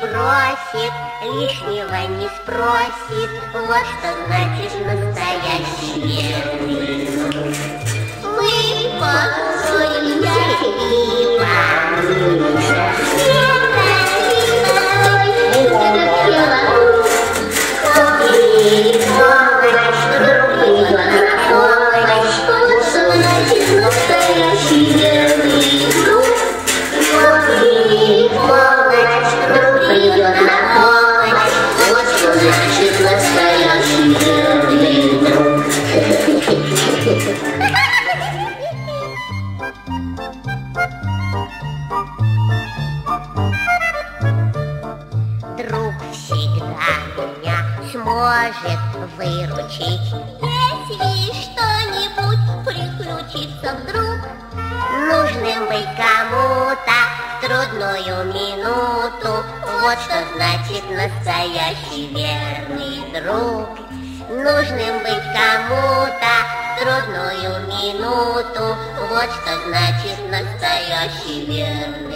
бросит, лишнего не спросит, вот что значит настоящий друг. Мы поссоримся Друг всегда меня сможет выручить. Если что-нибудь приключится вдруг Нужным быть кому-то в трудную минуту. Вот что значит настоящий верный друг. Нужным быть кому-то трудную минуту. Вот что значит настоящий верный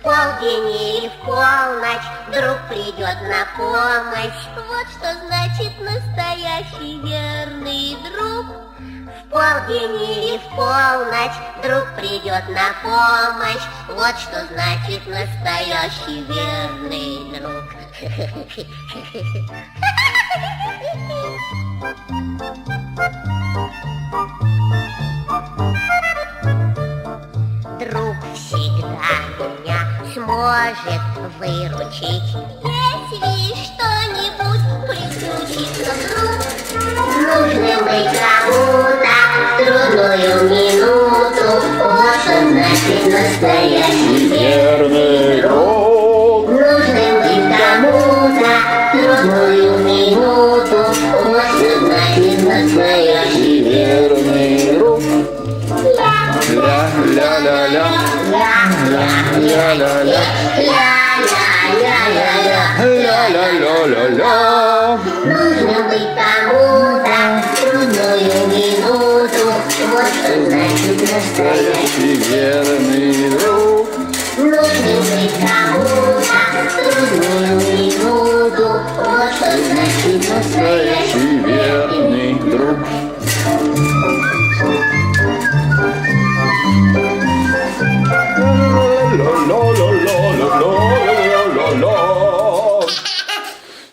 В полдень или в полночь друг придет на помощь. Вот что значит настоящий верный друг. В полдень или в полночь друг придет на помощь. Вот что значит настоящий верный друг. Друг всегда меня сможет выручить. Если что-нибудь приключится вдруг Нужно быть кому-то в трудную минуту. Вот что значит настоящий верный друг Нужно быть кому-то трудную минуту. Вот что значит настоящий верный друг Ля-ля-ля-ля. Ля-ля-ля-ля. Ля-ля-ля-ля-ля. Нужно быть кому-то трудную минуту, вот что значит. Настоящий верный друг.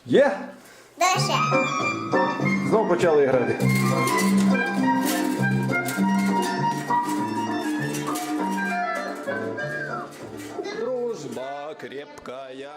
Є? Дальше. Знову почали грати. Дружба крепкая.